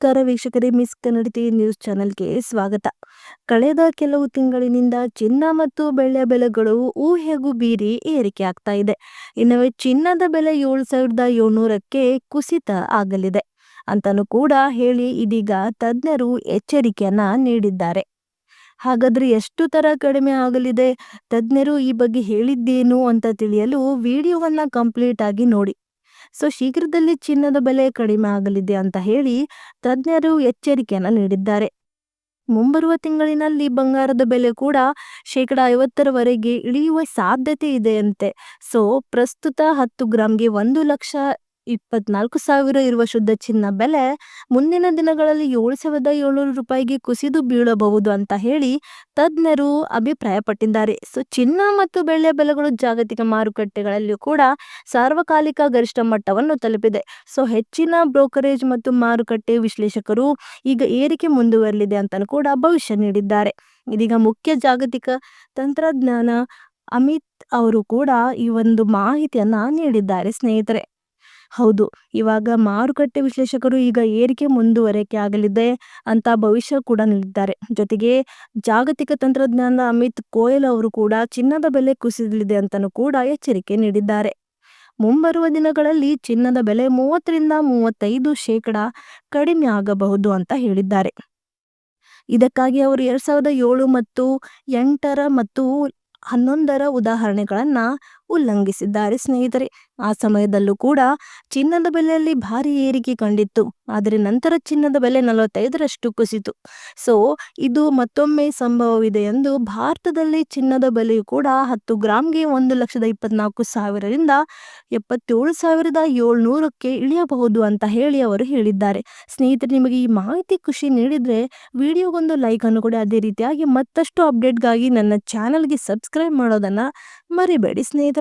ನಮಸ್ಕಾರ ವೀಕ್ಷಕರೇ ಮಿಸ್ ಕನ್ನಡತಿ ನ್ಯೂಸ್ ಚಾನೆಲ್ಗೆ ಸ್ವಾಗತ. ಕಳೆದ ಕೆಲವು ತಿಂಗಳಿನಿಂದ ಚಿನ್ನ ಮತ್ತು ಬೆಳ್ಳಿಯ ಬೆಲೆಗಳು ಊಹೆಗೂ ಬೀರಿ ಏರಿಕೆ ಆಗ್ತಾ ಇದೆ. ಇನ್ನು ಚಿನ್ನದ ಬೆಲೆ ಏಳು ಸಾವಿರದ ಏಳ್ನೂರಕ್ಕೆ ಕುಸಿತ ಆಗಲಿದೆ ಅಂತಲೂ ಕೂಡ ಹೇಳಿ ಇದೀಗ ತಜ್ಞರು ಎಚ್ಚರಿಕೆಯನ್ನ ನೀಡಿದ್ದಾರೆ. ಹಾಗಾದ್ರೆ ಎಷ್ಟು ತರ ಕಡಿಮೆ ಆಗಲಿದೆ? ತಜ್ಞರು ಈ ಬಗ್ಗೆ ಹೇಳಿದ್ದೇನು ಅಂತ ತಿಳಿಯಲು ವಿಡಿಯೋವನ್ನ ಕಂಪ್ಲೀಟ್ ಆಗಿ ನೋಡಿ. ಸೊ, ಶೀಘ್ರದಲ್ಲಿ ಚಿನ್ನದ ಬೆಲೆ ಕಡಿಮೆ ಆಗಲಿದೆ ಅಂತ ಹೇಳಿ ತಜ್ಞರು ಎಚ್ಚರಿಕೆಯನ್ನು ನೀಡಿದ್ದಾರೆ. ಮುಂಬರುವ ತಿಂಗಳಿನಲ್ಲಿ ಬಂಗಾರದ ಬೆಲೆ ಕೂಡ ಶೇಕಡ ಐವತ್ತರವರೆಗೆ ಇಳಿಯುವ ಸಾಧ್ಯತೆ ಇದೆಯಂತೆ. ಸೊ, ಪ್ರಸ್ತುತ ಹತ್ತು ಗ್ರಾಮ್ಗೆ ಒಂದು ಲಕ್ಷ ಇಪ್ಪತ್ನಾಲ್ಕು ಸಾವಿರ ಇರುವ ಶುದ್ಧ ಚಿನ್ನ ಬೆಲೆ ಮುಂದಿನ ದಿನಗಳಲ್ಲಿ ಏಳು ಸಾವಿರದ ಏಳ್ನೂರು ರೂಪಾಯಿಗೆ ಕುಸಿದು ಬೀಳಬಹುದು ಅಂತ ಹೇಳಿ ತಜ್ಞರು ಅಭಿಪ್ರಾಯಪಟ್ಟಿದ್ದಾರೆ. ಸೊ, ಚಿನ್ನ ಮತ್ತು ಬೆಳ್ಳಿಯ ಬೆಲೆಗಳು ಜಾಗತಿಕ ಮಾರುಕಟ್ಟೆಗಳಲ್ಲಿಯೂ ಕೂಡ ಸಾರ್ವಕಾಲಿಕ ಗರಿಷ್ಠ ಮಟ್ಟವನ್ನು ತಲುಪಿದೆ. ಸೊ, ಹೆಚ್ಚಿನ ಬ್ರೋಕರೇಜ್ ಮತ್ತು ಮಾರುಕಟ್ಟೆ ವಿಶ್ಲೇಷಕರು ಈಗ ಏರಿಕೆ ಮುಂದುವರಲಿದೆ ಅಂತ ಕೂಡ ಭವಿಷ್ಯ ನೀಡಿದ್ದಾರೆ. ಇದೀಗ ಮುಖ್ಯ ಜಾಗತಿಕ ತಂತ್ರಜ್ಞಾನ ಅಮಿತ್ ಅವರು ಕೂಡ ಈ ಒಂದು ಮಾಹಿತಿಯನ್ನ ನೀಡಿದ್ದಾರೆ ಸ್ನೇಹಿತರೆ. ಹೌದು. ಇವಾಗ ಮಾರುಕಟ್ಟೆ ವಿಶ್ಲೇಷಕರು ಈಗ ಏರಿಕೆ ಮುಂದುವರಿಕೆ ಆಗಲಿದೆ ಅಂತ ಭವಿಷ್ಯ ಕೂಡ ನೀಡಿದ್ದಾರೆ ಜೊತೆಗೆ ಜಾಗತಿಕ ತಂತ್ರಜ್ಞಾನ ಅಮಿತ್ ಗೋಯಲ್ ಅವರು ಕೂಡ ಚಿನ್ನದ ಬೆಲೆ ಕುಸಿದಲಿದೆ ಅಂತಲೂ ಕೂಡ ಎಚ್ಚರಿಕೆ ನೀಡಿದ್ದಾರೆ. ಮುಂಬರುವ ದಿನಗಳಲ್ಲಿ ಚಿನ್ನದ ಬೆಲೆ ಮೂವತ್ತರಿಂದ ಮೂವತ್ತೈದು ಶೇಕಡ ಕಡಿಮೆ ಆಗಬಹುದು ಅಂತ ಹೇಳಿದ್ದಾರೆ. ಇದಕ್ಕಾಗಿ ಅವರು ಎರಡ್ ಸಾವಿರದ ಏಳು ಮತ್ತು ಎಂಟರ ಮತ್ತು ಹನ್ನೊಂದರ ಉದಾಹರಣೆಗಳನ್ನ ಉಲ್ಲಂಘಿಸಿದ್ದಾರೆ. ಸ್ನೇಹಿತರೆ, ಆ ಸಮಯದಲ್ಲೂ ಕೂಡ ಚಿನ್ನದ ಬೆಲೆಯಲ್ಲಿ ಭಾರಿ ಏರಿಕೆ ಕಂಡಿತ್ತು. ಆದರೆ ನಂತರ ಚಿನ್ನದ ಬೆಲೆ ನಲವತ್ತೈದರಷ್ಟು ಕುಸಿತು. ಸೊ ಇದು ಮತ್ತೊಮ್ಮೆ ಸಂಭವವಿದೆ ಎಂದು ಭಾರತದಲ್ಲಿ ಚಿನ್ನದ ಬೆಲೆಯು ಕೂಡ ಹತ್ತು ಗ್ರಾಮ್ಗೆ ಒಂದು ಲಕ್ಷದ ಇಪ್ಪತ್ನಾಲ್ಕು ಸಾವಿರದಿಂದ ಎಪ್ಪತ್ತೇಳು ಸಾವಿರದ ಏಳ್ನೂರಕ್ಕೆ ಇಳಿಯಬಹುದು ಅಂತ ಹೇಳಿ ಅವರು ಹೇಳಿದ್ದಾರೆ. ಸ್ನೇಹಿತರೆ, ನಿಮಗೆ ಈ ಮಾಹಿತಿ ಖುಷಿ ನೀಡಿದ್ರೆ ವಿಡಿಯೋಗೊಂದು ಲೈಕ್ ಅನ್ನು ಕೊಡಿ. ಅದೇ ರೀತಿಯಾಗಿ ಮತ್ತಷ್ಟು ಅಪ್ಡೇಟ್ಗಾಗಿ ನನ್ನ ಚಾನಲ್ಗೆ ಸಬ್ಸ್ಕ್ರೈಬ್ ಮಾಡೋದನ್ನ ಮರಿಬೇಡಿ. ಸ್ನೇಹಿತರೆ